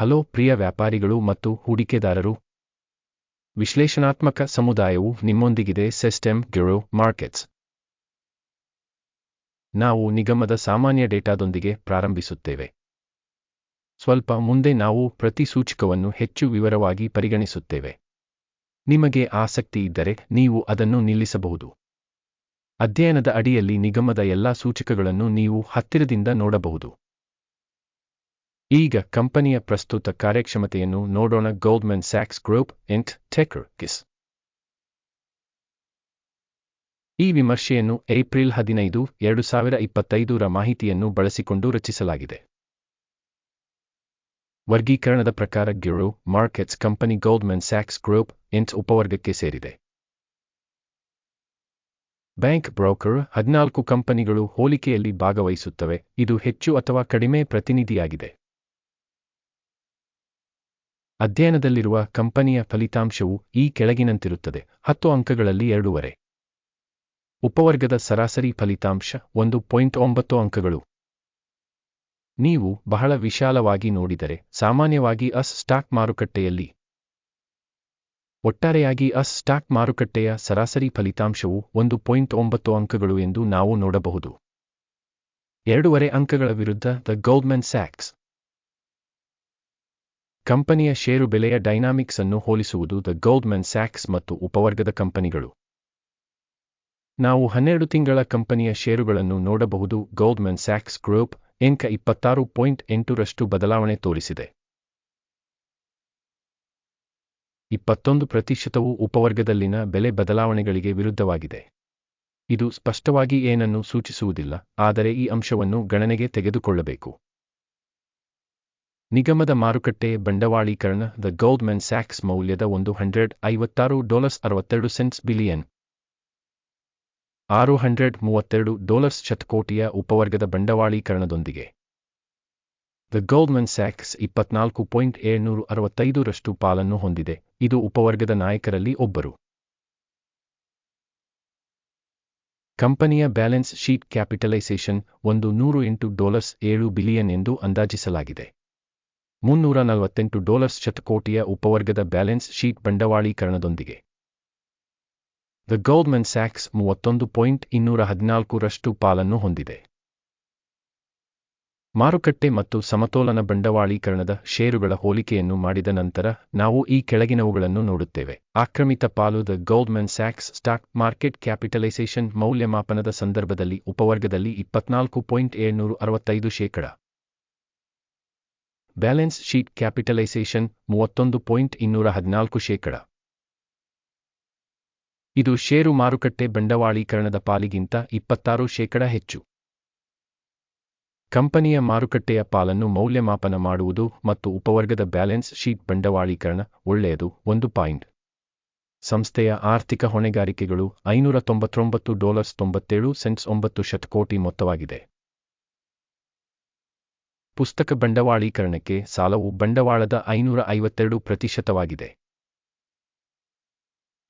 Hello ಪ್ರಿಯ ವ್ಯಾಪಾರಿಗಳು ಮತ್ತು ಹೂಡಿಕೆದಾರರು. ವಿಶ್ಲೇಷಣಾತ್ಮಕ ಸಮುದಾಯವು ನಿಮ್ಮೊಂದಿಗಿದೆ ಸಿಸ್ಟಮ್ ಗ್ಯೂರೋ ಮಾರ್ಕೆಟ್ಸ್. ನಾವು ನಿಗಮದ ಸಾಮಾನ್ಯ ಡೇಟಾದೊಂದಿಗೆ ಪ್ರಾರಂಭಿಸುತ್ತೇವೆ. ಸ್ವಲ್ಪ ಮುಂದೆ ನಾವು ಪ್ರತಿ ಸೂಚಕವನ್ನು ಹೆಚ್ಚು ವಿವರವಾಗಿ ಪರಿಗಣಿಸುತ್ತೇವೆ. ನಿಮಗೆ ಆಸಕ್ತಿ ಇದ್ದರೆ ನೀವು ಅದನ್ನು ನಿಲ್ಲಿಸಬಹುದು. ಅಧ್ಯಯನದ ಅಡಿಯಲ್ಲಿ ನಿಗಮದ ಎಲ್ಲಾ ಸೂಚಕಗಳನ್ನು ನೀವು ಹತ್ತಿರದಿಂದ ನೋಡಬಹುದು. ಈಗ ಕಂಪನಿಯ ಪ್ರಸ್ತುತ ಕಾರ್ಯಕ್ಷಮತೆಯನ್ನು ನೋಡೋಣ ಗೋಲ್ಡ್ಮನ್ ಸ್ಯಾಕ್ಸ್ ಗ್ರೂಪ್ ಇಂಟ್ ಟೆಕರ್ ಕಿಸ್ ಈ ವಿಮರ್ಶೆಯನ್ನು ಏಪ್ರಿಲ್ ಹದಿನೈದು, ಎರಡು ಸಾವಿರ ಇಪ್ಪತ್ತೈದರ ಮಾಹಿತಿಯನ್ನು ಬಳಸಿಕೊಂಡು ರಚಿಸಲಾಗಿದೆ. ವರ್ಗೀಕರಣದ ಪ್ರಕಾರ ಗಿರೋ ಮಾರ್ಕೆಟ್ಸ್ ಕಂಪನಿ ಗೋಲ್ಡ್ಮನ್ ಸ್ಯಾಕ್ಸ್ ಗ್ರೂಪ್ ಇಂಟ್ ಉಪವರ್ಗಕ್ಕೆ ಸೇರಿದೆ. ಬ್ಯಾಂಕ್ ಬ್ರೋಕರ್ ಹದಿನಾಲ್ಕು ಕಂಪನಿಗಳು ಹೋಲಿಕೆಯಲ್ಲಿ ಭಾಗವಹಿಸುತ್ತವೆ. ಇದು ಹೆಚ್ಚು ಅಥವಾ ಕಡಿಮೆ ಪ್ರತಿನಿಧಿಯಾಗಿದೆ. ಅಧ್ಯಯನದಲ್ಲಿರುವ ಕಂಪನಿಯ ಫಲಿತಾಂಶವು ಈ ಕೆಳಗಿನಂತಿರುತ್ತದೆ. ಹತ್ತು ಅಂಕಗಳಲ್ಲಿ ಎರಡೂವರೆ. ಉಪವರ್ಗದ ಸರಾಸರಿ ಫಲಿತಾಂಶ ಒಂದು ಪಾಯಿಂಟ್ ಒಂಬತ್ತು ಅಂಕಗಳು. ನೀವು ಬಹಳ ವಿಶಾಲವಾಗಿ ನೋಡಿದರೆ ಸಾಮಾನ್ಯವಾಗಿ ಅಸ್ ಸ್ಟಾಕ್ ಮಾರುಕಟ್ಟೆಯಲ್ಲಿ ಒಟ್ಟಾರೆಯಾಗಿ ಅಸ್ ಸ್ಟಾಕ್ ಮಾರುಕಟ್ಟೆಯ ಸರಾಸರಿ ಫಲಿತಾಂಶವು ಒಂದು ಪಾಯಿಂಟ್ ಒಂಬತ್ತು ಅಂಕಗಳು ಎಂದು ನಾವು ನೋಡಬಹುದು. ಎರಡೂವರೆ ಅಂಕಗಳ ವಿರುದ್ಧ ದ ಗೋಲ್ಡ್ಮನ್ ಸ್ಯಾಕ್ಸ್. ಕಂಪನಿಯ ಷೇರು ಬೆಲೆಯ ಡೈನಾಮಿಕ್ಸ್ ಅನ್ನು ಹೋಲಿಸುವುದು ದ ಗೋಲ್ಡ್ಮನ್ ಸ್ಯಾಕ್ಸ್ ಮತ್ತು ಉಪವರ್ಗದ ಕಂಪನಿಗಳು. ನಾವು ಹನ್ನೆರಡು ತಿಂಗಳ ಕಂಪನಿಯ ಷೇರುಗಳನ್ನು ನೋಡಬಹುದು, ಗೋಲ್ಡ್ಮನ್ ಸ್ಯಾಕ್ಸ್ ಗ್ರೂಪ್ ಎಂಕ ಇಪ್ಪತ್ತಾರು ಪಾಯಿಂಟ್ ಎಂಟರಷ್ಟು ಬದಲಾವಣೆ ತೋರಿಸಿದೆ. ಇಪ್ಪತ್ತೊಂದು ಪ್ರತಿಶತವು ಉಪವರ್ಗದಲ್ಲಿನ ಬೆಲೆ ಬದಲಾವಣೆಗಳಿಗೆ ವಿರುದ್ಧವಾಗಿದೆ. ಇದು ಸ್ಪಷ್ಟವಾಗಿ ಏನನ್ನು ಸೂಚಿಸುವುದಿಲ್ಲ, ಆದರೆ ಈ ಅಂಶವನ್ನು ಗಣನೆಗೆ ತೆಗೆದುಕೊಳ್ಳಬೇಕು. ನಿಗಮದ ಮಾರುಕಟ್ಟೆ ಬಂಡವಾಳೀಕರಣ ದ ಗೋಲ್ಡ್ಮನ್ ಸ್ಯಾಕ್ಸ್ ಮೌಲ್ಯದ ಒಂದು ಹಂಡ್ರೆಡ್ ಐವತ್ತಾರು ಡಾಲರ್ಸ್ ಅರವತ್ತೆರಡು ಸೆಂಟ್ಸ್ ಬಿಲಿಯನ್. ಆರು ಹಂಡ್ರೆಡ್ ಮೂವತ್ತೆರಡು ಡಾಲರ್ಸ್ ಶತಕೋಟಿಯ ಉಪವರ್ಗದ ಬಂಡವಾಳೀಕರಣದೊಂದಿಗೆ. ದ ಗೋಲ್ಡ್ಮನ್ ಸ್ಯಾಕ್ಸ್ ಇಪ್ಪತ್ನಾಲ್ಕು ಪಾಯಿಂಟ್ ಏಳ್ನೂರು ಅರವತ್ತೈದರಷ್ಟು ಪಾಲನ್ನು ಹೊಂದಿದೆ. ಇದು ಉಪವರ್ಗದ ನಾಯಕರಲ್ಲಿ ಒಬ್ಬರು. ಕಂಪನಿಯ ಬ್ಯಾಲೆನ್ಸ್ ಶೀಟ್ ಕ್ಯಾಪಿಟಲೈಸೇಷನ್ ಒಂದು ನೂರು ಎಂಟು ಡಾಲರ್ಸ್ ಏಳು ಬಿಲಿಯನ್ ಎಂದು ಅಂದಾಜಿಸಲಾಗಿದೆ. ಮುನ್ನೂರ ನಲವತ್ತೆಂಟು ಡಾಲರ್ಸ್ ಶತಕೋಟಿಯ ಉಪವರ್ಗದ ಬ್ಯಾಲೆನ್ಸ್ ಶೀಟ್ ಬಂಡವಾಳೀಕರಣದೊಂದಿಗೆ. ದ ಗೋಲ್ಡ್ಮನ್ ಸ್ಯಾಕ್ಸ್ ಮೂವತ್ತೊಂದು ಪಾಯಿಂಟ್ ಇನ್ನೂರ ಹದಿನಾಲ್ಕರಷ್ಟು ಪಾಲನ್ನು ಹೊಂದಿದೆ. ಮಾರುಕಟ್ಟೆ ಮತ್ತು ಸಮತೋಲನ ಬಂಡವಾಳೀಕರಣದ ಷೇರುಗಳ ಹೋಲಿಕೆಯನ್ನು ಮಾಡಿದ ನಂತರ ನಾವು ಈ ಕೆಳಗಿನವುಗಳನ್ನು ನೋಡುತ್ತೇವೆ. ಆಕ್ರಮಿತ ಪಾಲು ದ ಗೋಲ್ಡ್ಮನ್ ಸ್ಯಾಕ್ಸ್ ಸ್ಟಾಕ್ ಮಾರ್ಕೆಟ್ ಕ್ಯಾಪಿಟಲೈಸೇಷನ್ ಮೌಲ್ಯಮಾಪನದ ಸಂದರ್ಭದಲ್ಲಿ ಉಪವರ್ಗದಲ್ಲಿ ಇಪ್ಪತ್ನಾಲ್ಕು ಪಾಯಿಂಟ್ ಏಳ್ನೂರು ಅರವತ್ತೈದು ಶೇಕಡ. ಬ್ಯಾಲೆನ್ಸ್ ಶೀಟ್ ಕ್ಯಾಪಿಟಲೈಸೇಷನ್ ಮೂವತ್ತೊಂದು ಪಾಯಿಂಟ್ ಇನ್ನೂರ ಹದಿನಾಲ್ಕು ಶೇಕಡ. ಇದು ಷೇರು ಮಾರುಕಟ್ಟೆ ಬಂಡವಾಳೀಕರಣದ ಪಾಲಿಗಿಂತ ಇಪ್ಪತ್ತಾರು ಶೇಕಡ ಹೆಚ್ಚು. ಕಂಪನಿಯ ಮಾರುಕಟ್ಟೆಯ ಪಾಲನ್ನು ಮೌಲ್ಯಮಾಪನ ಮಾಡುವುದು ಮತ್ತು ಉಪವರ್ಗದ ಬ್ಯಾಲೆನ್ಸ್ ಶೀಟ್ ಬಂಡವಾಳೀಕರಣ ಒಳ್ಳೆಯದು ಒಂದು ಪಾಯಿಂಟ್. ಸಂಸ್ಥೆಯ ಆರ್ಥಿಕ ಹೊಣೆಗಾರಿಕೆಗಳು ಐನೂರ ತೊಂಬತ್ತೊಂಬತ್ತು ಡಾಲರ್ಸ್ ತೊಂಬತ್ತೇಳು ಸೆಂಟ್ಸ್ ಒಂಬತ್ತು ಶತಕೋಟಿ ಮೊತ್ತವಾಗಿದೆ. ಪುಸ್ತಕ ಬಂಡವಾಳೀಕರಣಕ್ಕೆ ಸಾಲವು ಬಂಡವಾಳದ ಐನೂರ ಐವತ್ತೆರಡು ಪ್ರತಿಶತವಾಗಿದೆ.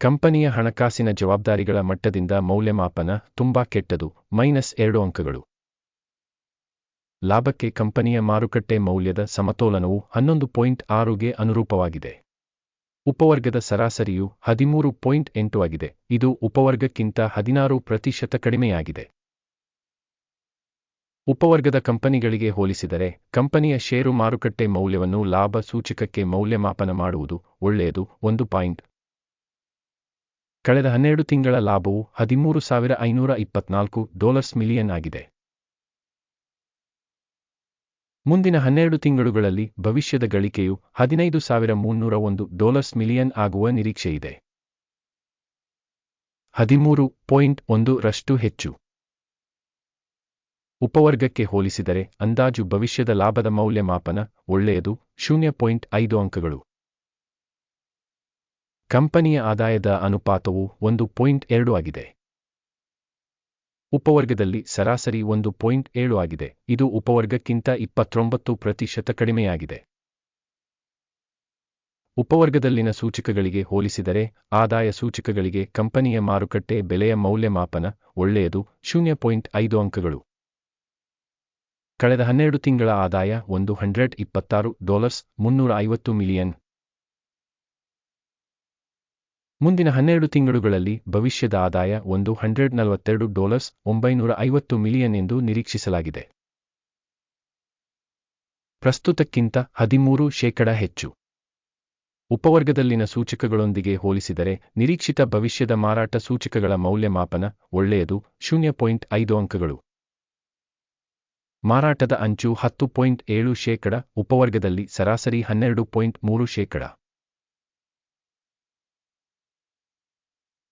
ಕಂಪನಿಯ ಹಣಕಾಸಿನ ಜವಾಬ್ದಾರಿಗಳ ಮಟ್ಟದಿಂದ ಮೌಲ್ಯಮಾಪನ ತುಂಬಾ ಕೆಟ್ಟದು, ಮೈನಸ್ ಎರಡು ಅಂಕಗಳು. ಲಾಭಕ್ಕೆ ಕಂಪನಿಯ ಮಾರುಕಟ್ಟೆ ಮೌಲ್ಯದ ಸಮತೋಲನವು ಹನ್ನೊಂದು ಪಾಯಿಂಟ್ ಆರುಗೆ ಅನುರೂಪವಾಗಿದೆ. ಉಪವರ್ಗದ ಸರಾಸರಿಯು ಹದಿಮೂರು ಪಾಯಿಂಟ್ ಎಂಟು ಆಗಿದೆ, ಇದು ಉಪವರ್ಗಕ್ಕಿಂತ ಹದಿನಾರು ಪ್ರತಿಶತ ಕಡಿಮೆಯಾಗಿದೆ. ಉಪವರ್ಗದ ಕಂಪನಿಗಳಿಗೆ ಹೋಲಿಸಿದರೆ, ಕಂಪನಿಯ ಷೇರು ಮಾರುಕಟ್ಟೆ ಮೌಲ್ಯವನ್ನು ಲಾಭ ಸೂಚಕಕ್ಕೆ ಮೌಲ್ಯಮಾಪನ ಮಾಡುವುದು ಒಳ್ಳೆಯದು. ಒಂದು ಪಾಯಿಂಟ್. ಕಳೆದ ಹನ್ನೆರಡು ತಿಂಗಳ ಲಾಭವು ಹದಿಮೂರು ಸಾವಿರ ಐನೂರ ಇಪ್ಪತ್ನಾಲ್ಕು ಡಾಲರ್ಸ್ ಮಿಲಿಯನ್ ಆಗಿದೆ. ಮುಂದಿನ ಹನ್ನೆರಡು ತಿಂಗಳುಗಳಲ್ಲಿ ಭವಿಷ್ಯದ ಗಳಿಕೆಯು ಹದಿನೈದು ಸಾವಿರ ಮುನ್ನೂರ ಒಂದು ಡಾಲರ್ಸ್ ಮಿಲಿಯನ್ ಆಗುವ ನಿರೀಕ್ಷೆಯಿದೆ. ಹದಿಮೂರು ಪಾಯಿಂಟ್ ಒಂದು ರಷ್ಟು ಹೆಚ್ಚು. ಉಪವರ್ಗಕ್ಕೆ ಹೋಲಿಸಿದರೆ ಅಂದಾಜು ಭವಿಷ್ಯದ ಲಾಭದ ಮೌಲ್ಯಮಾಪನ ಒಳ್ಳೆಯದು, ಶೂನ್ಯ ಪಾಯಿಂಟ್ ಐದು ಅಂಕಗಳು. ಕಂಪನಿಯ ಆದಾಯದ ಅನುಪಾತವು ಒಂದು ಪಾಯಿಂಟ್ ಎರಡು ಆಗಿದೆ. ಉಪವರ್ಗದಲ್ಲಿ ಸರಾಸರಿ ಒಂದು ಪಾಯಿಂಟ್ ಏಳು ಆಗಿದೆ. ಇದು ಉಪವರ್ಗಕ್ಕಿಂತ ಇಪ್ಪತ್ತೊಂಬತ್ತು ಪ್ರತಿಶತ ಕಡಿಮೆಯಾಗಿದೆ. ಉಪವರ್ಗದಲ್ಲಿನ ಸೂಚಕಗಳಿಗೆ ಹೋಲಿಸಿದರೆ ಆದಾಯ ಸೂಚಕಗಳಿಗೆ ಕಂಪನಿಯ ಮಾರುಕಟ್ಟೆ ಬೆಲೆಯ ಮೌಲ್ಯಮಾಪನ ಒಳ್ಳೆಯದು, ಶೂನ್ಯ ಪಾಯಿಂಟ್ ಐದು ಅಂಕಗಳು. ಕಳೆದ ಹನ್ನೆರಡು ತಿಂಗಳ ಆದಾಯ ಒಂದು ಹಂಡ್ರೆಡ್ ಇಪ್ಪತ್ತಾರು ಡಾಲರ್ಸ್ ಮುನ್ನೂರ ಐವತ್ತು ಮಿಲಿಯನ್. ಮುಂದಿನ ಹನ್ನೆರಡು ತಿಂಗಳುಗಳಲ್ಲಿ ಭವಿಷ್ಯದ ಆದಾಯ ಒಂದು ಹಂಡ್ರೆಡ್ ನಲವತ್ತೆರಡು ಡಾಲರ್ಸ್ ಒಂಬೈನೂರ ಐವತ್ತು ಮಿಲಿಯನ್ ಎಂದು ನಿರೀಕ್ಷಿಸಲಾಗಿದೆ. ಪ್ರಸ್ತುತಕ್ಕಿಂತ ಹದಿಮೂರು ಶೇಕಡ ಹೆಚ್ಚು. ಉಪವರ್ಗದಲ್ಲಿನ ಸೂಚಕಗಳೊಂದಿಗೆ ಹೋಲಿಸಿದರೆ ನಿರೀಕ್ಷಿತ ಭವಿಷ್ಯದ ಮಾರಾಟ ಸೂಚಕಗಳ ಮೌಲ್ಯಮಾಪನ ಒಳ್ಳೆಯದು, ಶೂನ್ಯ ಪಾಯಿಂಟ್ ಐದು ಅಂಕಗಳು. ಮಾರಾಟದ ಅಂಚು ಹತ್ತು ಪಾಯಿಂಟ್ ಏಳು ಶೇಕಡ, ಉಪವರ್ಗದಲ್ಲಿ ಸರಾಸರಿ ಹನ್ನೆರಡು ಪಾಯಿಂಟ್ ಮೂರು ಶೇಕಡ.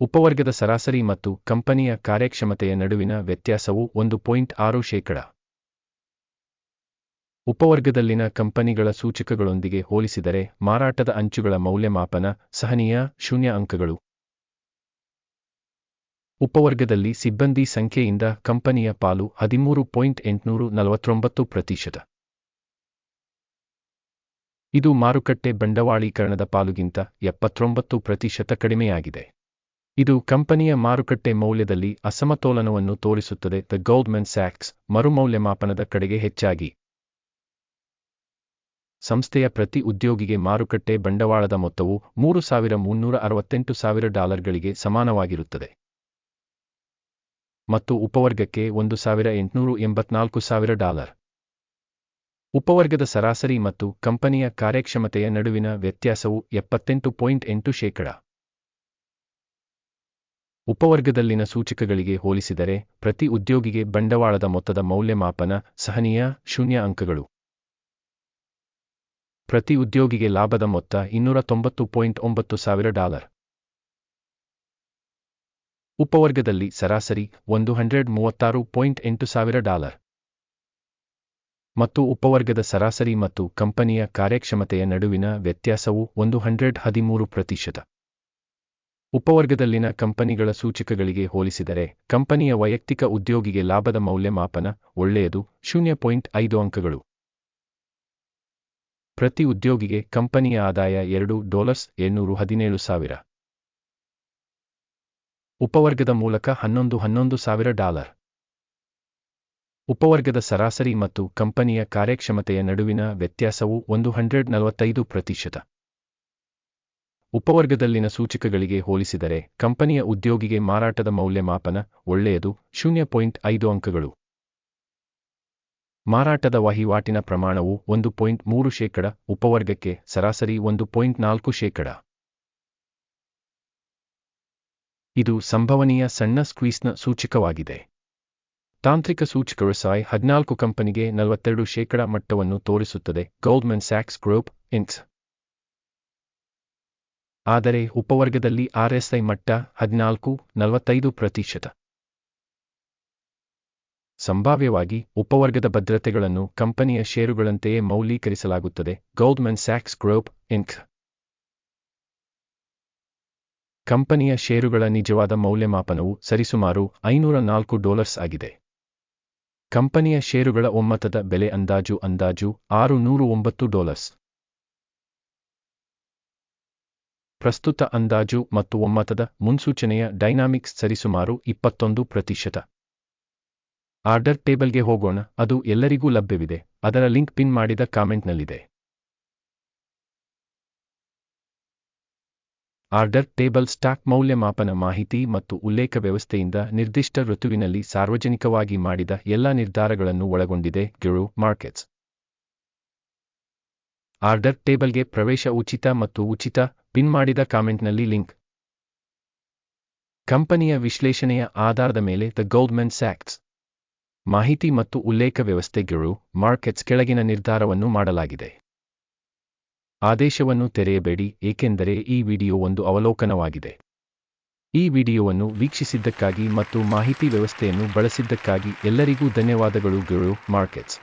ಉಪವರ್ಗದ ಸರಾಸರಿ ಮತ್ತು ಕಂಪನಿಯ ಕಾರ್ಯಕ್ಷಮತೆಯ ನಡುವಿನ ವ್ಯತ್ಯಾಸವು ಒಂದು ಪಾಯಿಂಟ್ ಆರು ಶೇಕಡ. ಉಪವರ್ಗದಲ್ಲಿನ ಕಂಪನಿಗಳ ಸೂಚಕಗಳೊಂದಿಗೆ ಹೋಲಿಸಿದರೆ ಮಾರಾಟದ ಅಂಚುಗಳ ಮೌಲ್ಯಮಾಪನ ಸಹನೀಯ ಶೂನ್ಯ ಅಂಕಗಳು. ಉಪವರ್ಗದಲ್ಲಿ ಸಿಬ್ಬಂದಿ ಸಂಖ್ಯೆಯಿಂದ ಕಂಪನಿಯ ಪಾಲು ಹದಿಮೂರು ಪಾಯಿಂಟ್ ಎಂಟುನೂರು ನಲವತ್ತೊಂಬತ್ತು ಪ್ರತಿಶತ. ಇದು ಮಾರುಕಟ್ಟೆ ಬಂಡವಾಳೀಕರಣದ ಪಾಲುಗಿಂತ ಎಪ್ಪತ್ತೊಂಬತ್ತು ಪ್ರತಿಶತ ಕಡಿಮೆಯಾಗಿದೆ. ಇದು ಕಂಪನಿಯ ಮಾರುಕಟ್ಟೆ ಮೌಲ್ಯದಲ್ಲಿ ಅಸಮತೋಲನವನ್ನು ತೋರಿಸುತ್ತದೆ. ದ ಗೋಲ್ಡ್ಮನ್ ಸ್ಯಾಕ್ಸ್ ಮರುಮೌಲ್ಯಮಾಪನದ ಕಡೆಗೆ ಹೆಚ್ಚಾಗಿ. ಸಂಸ್ಥೆಯ ಪ್ರತಿ ಉದ್ಯೋಗಿಗೆ ಮಾರುಕಟ್ಟೆ ಬಂಡವಾಳದ ಮೊತ್ತವು ಮೂರು ಸಾವಿರ ಮುನ್ನೂರ ಅರವತ್ತೆಂಟು ಸಾವಿರ ಡಾಲರ್ಗಳಿಗೆ ಸಮಾನವಾಗಿರುತ್ತದೆ. ಮತ್ತು ಉಪವರ್ಗಕ್ಕೆ ಒಂದು ಸಾವಿರ ಎಂಟುನೂರು ಎಂಬತ್ನಾಲ್ಕು ಸಾವಿರ ಡಾಲರ್. ಉಪವರ್ಗದ ಸರಾಸರಿ ಮತ್ತು ಕಂಪನಿಯ ಕಾರ್ಯಕ್ಷಮತೆಯ ನಡುವಿನ ವ್ಯತ್ಯಾಸವು ಎಪ್ಪತ್ತೆಂಟು ಪಾಯಿಂಟ್ ಎಂಟು ಶೇಕಡ. ಉಪವರ್ಗದಲ್ಲಿನ ಸೂಚಕಗಳಿಗೆ ಹೋಲಿಸಿದರೆ ಪ್ರತಿ ಉದ್ಯೋಗಿಗೆ ಬಂಡವಾಳದ ಮೊತ್ತದ ಮೌಲ್ಯಮಾಪನ ಸಹನೀಯ ಶೂನ್ಯ ಅಂಕಗಳು. ಪ್ರತಿ ಉದ್ಯೋಗಿಗೆ ಲಾಭದ ಮೊತ್ತ ಇನ್ನೂರ ತೊಂಬತ್ತು ಪಾಯಿಂಟ್ ಒಂಬತ್ತು ಸಾವಿರ ಡಾಲರ್. ಉಪವರ್ಗದಲ್ಲಿ ಸರಾಸರಿ ಒಂದು ಹಂಡ್ರೆಡ್ ಮೂವತ್ತಾರು ಪಾಯಿಂಟ್ ಎಂಟು ಸಾವಿರ ಡಾಲರ್. ಮತ್ತು ಉಪವರ್ಗದ ಸರಾಸರಿ ಮತ್ತು ಕಂಪನಿಯ ಕಾರ್ಯಕ್ಷಮತೆಯ ನಡುವಿನ ವ್ಯತ್ಯಾಸವು ಒಂದು ಹಂಡ್ರೆಡ್ ಹದಿಮೂರು ಪ್ರತಿಶತ. ಉಪವರ್ಗದಲ್ಲಿನ ಕಂಪನಿಗಳ ಸೂಚಕಗಳಿಗೆ ಹೋಲಿಸಿದರೆ ಕಂಪನಿಯ ವೈಯಕ್ತಿಕ ಉದ್ಯೋಗಿಗೆ ಲಾಭದ ಮೌಲ್ಯಮಾಪನ ಒಳ್ಳೆಯದು, ಶೂನ್ಯ ಪಾಯಿಂಟ್ ಐದು ಅಂಕಗಳು. ಪ್ರತಿ ಉದ್ಯೋಗಿಗೆ ಕಂಪನಿಯ ಆದಾಯ ಎರಡು ಡಾಲರ್ಸ್ ಎನ್ನೂರು ಹದಿನೇಳು ಸಾವಿರ. ಉಪವರ್ಗದ ಮೂಲಕ ಹನ್ನೊಂದು ಹನ್ನೊಂದು ಸಾವಿರ ಡಾಲರ್. ಉಪವರ್ಗದ ಸರಾಸರಿ ಮತ್ತು ಕಂಪನಿಯ ಕಾರ್ಯಕ್ಷಮತೆಯ ನಡುವಿನ ವ್ಯತ್ಯಾಸವು ಒಂದು ಹಂಡ್ರೆಡ್ ನಲವತ್ತೈದು ಪ್ರತಿಶತ. ಉಪವರ್ಗದಲ್ಲಿನ ಸೂಚಕಗಳಿಗೆ ಹೋಲಿಸಿದರೆ ಕಂಪನಿಯ ಉದ್ಯೋಗಿಗೆ ಮಾರಾಟದ ಮೌಲ್ಯಮಾಪನ ಒಳ್ಳೆಯದು, ಶೂನ್ಯ ಪಾಯಿಂಟ್ ಅಂಕಗಳು. ಮಾರಾಟದ ವಹಿವಾಟಿನ ಪ್ರಮಾಣವು ಒಂದು ಪಾಯಿಂಟ್ ಮೂರು ಶೇಕಡ, ಉಪವರ್ಗಕ್ಕೆ ಸರಾಸರಿ ಒಂದು ಪಾಯಿಂಟ್ ನಾಲ್ಕು ಶೇಕಡ. ಇದು ಸಂಭವನೀಯ ಸಣ್ಣ ಸ್ಕ್ವೀಸ್ನ ಸೂಚಕವಾಗಿದೆ. ತಾಂತ್ರಿಕ ಸೂಚಕಗಳು ಸಾಯ್ ಹದಿನಾಲ್ಕು ಕಂಪನಿಗೆ ನಲವತ್ತೆರಡು ಶೇಕಡ ಮಟ್ಟವನ್ನು ತೋರಿಸುತ್ತದೆ ಗೋಲ್ಡ್ಮನ್ ಸ್ಯಾಕ್ಸ್ ಗ್ರೂಪ್ ಇನ್ಸ್ ಆದರೆ ಉಪವರ್ಗದಲ್ಲಿ ಆರ್ಎಸ್ಐ ಮಟ್ಟ ಹದಿನಾಲ್ಕು, ನಲವತ್ತೈದು ಪ್ರತಿಶತ. ಸಂಭಾವ್ಯವಾಗಿ ಉಪವರ್ಗದ ಭದ್ರತೆಗಳನ್ನು ಕಂಪನಿಯ ಷೇರುಗಳಂತೆಯೇ ಮೌಲ್ಯೀಕರಿಸಲಾಗುತ್ತದೆ ಗೋಲ್ಡ್ಮನ್ ಸ್ಯಾಕ್ಸ್ ಗ್ರೂಪ್ ಇನ್ಕ್ ಕಂಪನಿಯ ಷೇರುಗಳ ನಿಜವಾದ ಮೌಲ್ಯಮಾಪನವು ಸರಿಸುಮಾರು ಐನೂರ ನಾಲ್ಕು ಡಾಲರ್ಸ್ ಆಗಿದೆ. ಕಂಪನಿಯ ಷೇರುಗಳ ಒಮ್ಮತದ ಬೆಲೆ ಅಂದಾಜು ಅಂದಾಜು ಆರು ನೂರು ಒಂಬತ್ತು ಡಾಲರ್ಸ್. ಪ್ರಸ್ತುತ ಅಂದಾಜು ಮತ್ತು ಒಮ್ಮತದ ಮುನ್ಸೂಚನೆಯ ಡೈನಾಮಿಕ್ಸ್ ಸರಿಸುಮಾರು ಇಪ್ಪತ್ತೊಂದು ಪ್ರತಿಶತ. ಆರ್ಡರ್ ಟೇಬಲ್ಗೆ ಹೋಗೋಣ, ಅದು ಎಲ್ಲರಿಗೂ ಲಭ್ಯವಿದೆ, ಅದರ ಲಿಂಕ್ ಪಿನ್ ಮಾಡಿದ ಕಾಮೆಂಟ್ನಲ್ಲಿದೆ. ಆರ್ಡರ್ ಟೇಬಲ್ ಸ್ಟಾಕ್ ಮೌಲ್ಯಮಾಪನ ಮಾಹಿತಿ ಮತ್ತು ಉಲ್ಲೇಖ ವ್ಯವಸ್ಥೆಯಿಂದ ನಿರ್ದಿಷ್ಟ ಋತುವಿನಲ್ಲಿ ಸಾರ್ವಜನಿಕವಾಗಿ ಮಾಡಿದ ಎಲ್ಲ ನಿರ್ಧಾರಗಳನ್ನು ಒಳಗೊಂಡಿದೆ ಗಿರು ಮಾರ್ಕೆಟ್ಸ್. ಆರ್ಡರ್ ಟೇಬಲ್ಗೆ ಪ್ರವೇಶ ಉಚಿತ ಮತ್ತು ಉಚಿತ ಪಿನ್ ಮಾಡಿದ ಕಾಮೆಂಟ್ನಲ್ಲಿ ಲಿಂಕ್. ಕಂಪನಿಯ ವಿಶ್ಲೇಷಣೆಯ ಆಧಾರದ ಮೇಲೆ ದ ಗೋಲ್ಡ್ಮನ್ ಸ್ಯಾಕ್ಸ್. ಮಾಹಿತಿ ಮತ್ತು ಉಲ್ಲೇಖ ವ್ಯವಸ್ಥೆಗಳು ಮಾರ್ಕೆಟ್ಸ್ ಕೆಳಗಿನ ನಿರ್ಧಾರವನ್ನು ಮಾಡಲಾಗಿದೆ. ಆದೇಶವನ್ನು ತೆರೆಯಬೇಡಿ, ಏಕೆಂದರೆ ಈ ವಿಡಿಯೋ ಒಂದು ಅವಲೋಕನವಾಗಿದೆ. ಈ ವಿಡಿಯೋವನ್ನು ವೀಕ್ಷಿಸಿದ್ದಕ್ಕಾಗಿ ಮತ್ತು ಮಾಹಿತಿ ವ್ಯವಸ್ಥೆಯನ್ನು ಬಳಸಿದ್ದಕ್ಕಾಗಿ ಎಲ್ಲರಿಗೂ ಧನ್ಯವಾದಗಳು ಗಿರು ಮಾರ್ಕೆಟ್ಸ್